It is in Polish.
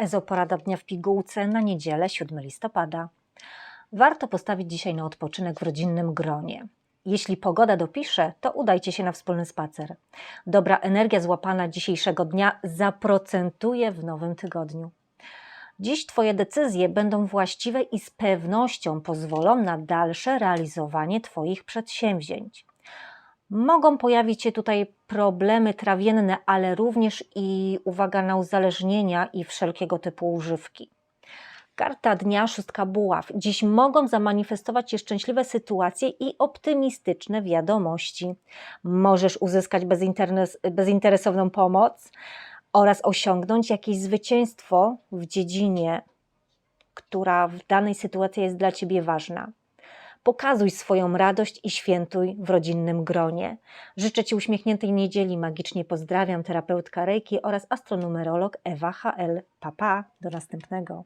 Ezoporada dnia w pigułce na niedzielę 7 listopada. Warto postawić dzisiaj na odpoczynek w rodzinnym gronie. Jeśli pogoda dopisze, to udajcie się na wspólny spacer. Dobra energia złapana dzisiejszego dnia zaprocentuje w nowym tygodniu. Dziś Twoje decyzje będą właściwe i z pewnością pozwolą na dalsze realizowanie Twoich przedsięwzięć. Mogą pojawić się tutaj problemy trawienne, ale również i uwaga na uzależnienia i wszelkiego typu używki. Karta dnia, szóstka buław. Dziś mogą zamanifestować się szczęśliwe sytuacje i optymistyczne wiadomości. Możesz uzyskać bezinteres, bezinteresowną pomoc oraz osiągnąć jakieś zwycięstwo w dziedzinie, która w danej sytuacji jest dla Ciebie ważna. Pokazuj swoją radość i świętuj w rodzinnym gronie. Życzę Ci uśmiechniętej niedzieli. Magicznie pozdrawiam terapeutka Reiki oraz astronumerolog Ewa HL. Papa, pa, do następnego.